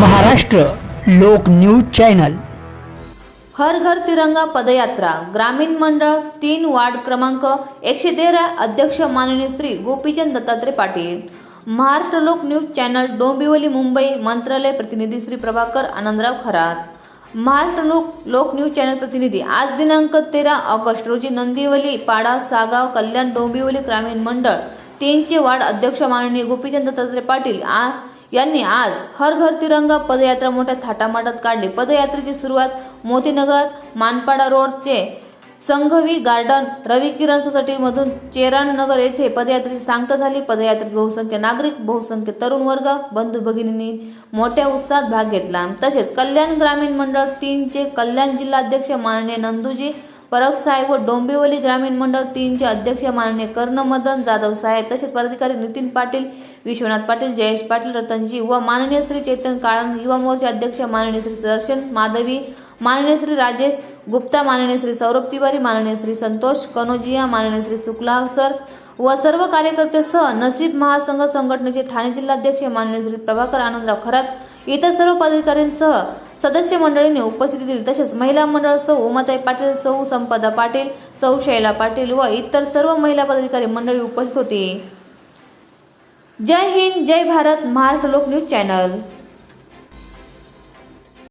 महाराष्ट्र लोक news channel. हर घर तिरंगा पदयात्रा. ग्रामीण मंडळ तीन वार्ड क्रमांक एकशे तेरा अध्यक्ष माननीय श्री गोपीचंद दत्तात्रय पाटील. महाराष्ट्र लोक न्यूज चॅनल डोंबिवली मुंबई. मंत्रालय प्रतिनिधी श्री प्रभाकर आनंदराव खरात. महाराष्ट्र लोक लोक न्यूज चॅनल प्रतिनिधी आज दिनांक तेरा ऑगस्ट रोजी नंदिवली पाडा सागाव कल्याण डोंबिवली ग्रामीण मंडळ तीनचे वार्ड अध्यक्ष माननीय गोपीचंद दत्तात्रय पाटील आ यांनी आज हर घर तिरंगा पदयात्रा मोठ्या थाटामाटात काढली. पदयात्रेची सुरुवात मोतीनगर मानपाडा रोडचे संघवी गार्डन रवी किरण सोसायटीमधून चेरान नगर येथे पदयात्रेची सांगता झाली. पदयात्रेत बहुसंख्य नागरिक बहुसंख्य तरुण वर्ग बंधू भगिनींनी मोठ्या उत्साहात भाग घेतला. तसेच कल्याण ग्रामीण मंडळ तीनचे कल्याण जिल्हाध्यक्ष माननीय नंदूजी परब साहेब व डोंबिवली ग्रामीण मंडळ तीनचे अध्यक्ष माननीय कर्णमदन जाधव साहेब तसेच पदाधिकारी नितीन पाटील विश्वनाथ पाटील जयेश पाटील रतनजी व माननीय श्री चेतन काळन युवा मोर्चा अध्यक्ष माननीय श्री दर्शन माधवी माननीय श्री राजेश गुप्ता माननीय श्री सौरभ तिवारी माननीय श्री संतोष कनोजिया माननीय श्री शुक्ला सर व सर्व कार्यकर्ते सह नसीब महासंघ संघटनेचे ठाणे जिल्हाध्यक्ष माननीय श्री प्रभाकर आनंदराव खरात इतर सर्व पदाधिकाऱ्यांसह सदस्य मंडळींनी उपस्थिती दिली. तसेच महिला मंडळ सौ उमाताई पाटील सौ संपदा पाटील सौ शैला पाटील व इतर सर्व महिला पदाधिकारी मंडळी उपस्थित होती. जय हिंद जय भारत महाराष्ट्र लोक न्यूज चॅनल.